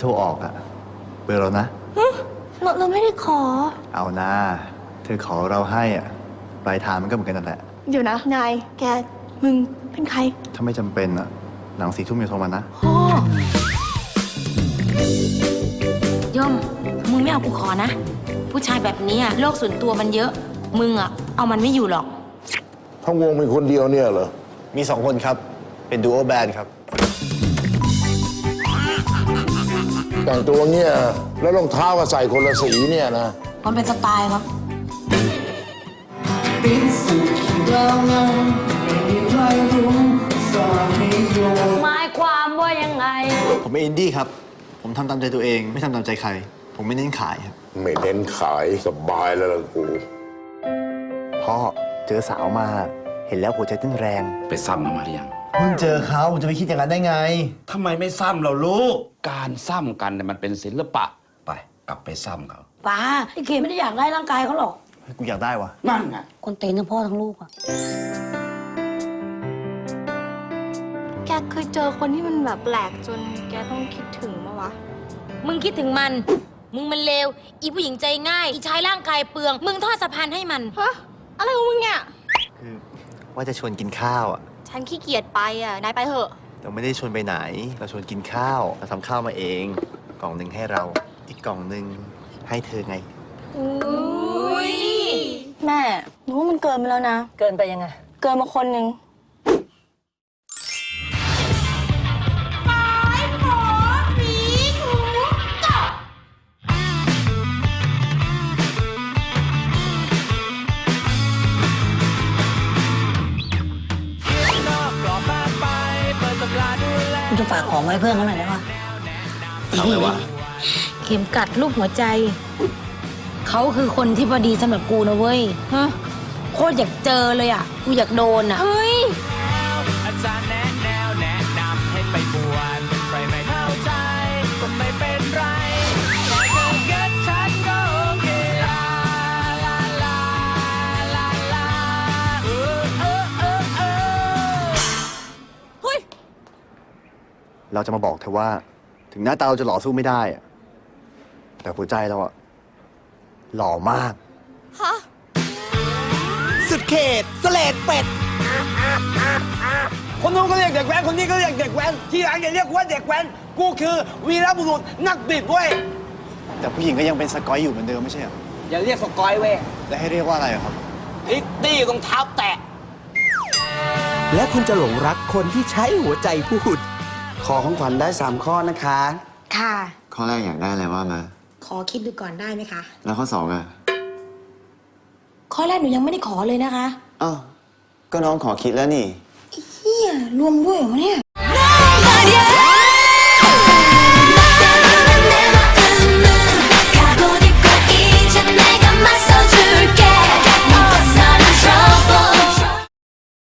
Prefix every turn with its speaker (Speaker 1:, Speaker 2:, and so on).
Speaker 1: โทรออกอะเบอร์เรานะ
Speaker 2: เราเราไม่ได้ขอ
Speaker 1: เอานะ เธอขอเราให้อะปลายทางมันก็เหมือนกันนั่นแหละ
Speaker 2: เดี๋ยวนะ นาย แก มึง เป็นใคร
Speaker 1: ถ้าไม่จำเป็นอะหลังสี่ทุ่มอย่าโทรมานะ
Speaker 2: โอ้
Speaker 3: ย่อม มึงไม่เอากูขอนะ ผู้ชายแบบนี้อะโลกส่วนตัวมันเยอะ มึงอะเอามันไม่อยู่หรอก
Speaker 4: ทั้งวงมีคนเดียวเนี่ยเหรอ
Speaker 1: มีสองคนครับ เป็นดูโอแบนครับ
Speaker 4: แต่งตัวเงี้ยแล้วรองเท้าก็ใส่คนละสีเนี่ยนะ
Speaker 3: มันเป็นสไตล์ครับ
Speaker 2: หมายความว่ายังไง
Speaker 1: ผมเป็นอินดี้ครับ ผมทำตามใจตัวเองไม่ทำตามใจใคร ผมไม่เน้นขายครับ
Speaker 4: ไม่เน้นขายสบายแล้วล่ะกู
Speaker 1: พ่อเจอสาวมา เห็นแล้วหัวใจเต้นแรง
Speaker 5: ไปซ้ำมาหรือยัง
Speaker 1: เพิ่งเจอเขาจะไปคิดอย่างนั้นได้ไง
Speaker 5: ทำไมไม่ซ้ำเราลูก การซ้ำกันเนี่ยมันเป็นศิลปะ ไป กลับไปซ้ำเขา
Speaker 6: ป้าไอ้เขมไม่ได้อยากได้ร่างกายเขาหรอก
Speaker 1: กูอยากได้วะ
Speaker 5: นั่นไง
Speaker 6: คนเตนทั้งพ่อทั้งลูกอะ
Speaker 2: แกเคยเจอคนที่มันแบบแปลกจนแกต้องคิดถึงมาวะ
Speaker 3: มึงคิดถึงมัน มึงมันเลว อีผู้หญิงใจง่าย อีชายร่างกายเปลือง มึงทอดสะพานให้มัน
Speaker 2: ฮะ อะไรของมึงเนี่ย
Speaker 1: คือว่าจะชวนกินข้าวอะ
Speaker 2: ฉันขี้เกียจไปอะ นายไปเถอะ
Speaker 1: เราไม่ได้ชวนไปไหน เราชวนกินข้าว เราทำข้าวมาเอง กล่องหนึ่งให้เรา อีกกล่องหนึ่งให้เธอไง
Speaker 2: แม่หนูว่ามันเกินไปแล้วนะ
Speaker 6: เกินไปยังไง
Speaker 2: เกินมาคนหนึ่ง
Speaker 6: คุณจะฝากของไว้เพื่อนเขาหน่อยได้ปะ
Speaker 5: เอาเลยวะ
Speaker 3: เข็มกัดรูปหัวใจ เขาคือคนที่พอดีสำหรับกูนะเว้ยฮะโคตรอยากเจอเลยอะ กูอยากโดนอะ เฮ้ย
Speaker 1: เราจะมาบอกเธอว่า ถึงหน้าตาเราจะหล่อสู้ไม่ได้อะแต่หัวใจเราอะหล่อมาก
Speaker 7: สุดเขตสเลดเป็ด คนนู้นก็เรียกเด็กแว้น คนนี้ก็เรียกเด็กแว้น ที่หลังอย่าเรียกว่าเด็กแว้น กูคือวีรบุรุษนักบิดเว้ย
Speaker 1: แต่ผู้หญิงก็ยังเป็นสกอยอยู่เหมือนเดิมไม่ใช่เหรอ
Speaker 7: อย่าเรียกสกอยเว้ย
Speaker 1: แล้วให้เรียกว่าอะไรอะครับ
Speaker 7: พิตตี้รองเท้าแตะ
Speaker 8: และคุณจะหลงรักคนที่ใช้หัวใจพูด
Speaker 9: ขอของขวัญได้ 3 ข้อนะคะ
Speaker 3: ค่ะ
Speaker 9: ข้อแรกอยากได้อะไรว่ามา
Speaker 3: ขอคิดดูก่อนได้ไหมคะ
Speaker 9: แล้วข้อสองอะ
Speaker 3: ข้อแรกหนูยังไม่ได้ขอเลยนะคะ
Speaker 9: อ้าวก็น้องขอคิดแล้วนี่
Speaker 3: เฮียรวมด้วยเหรอวะเนี่ย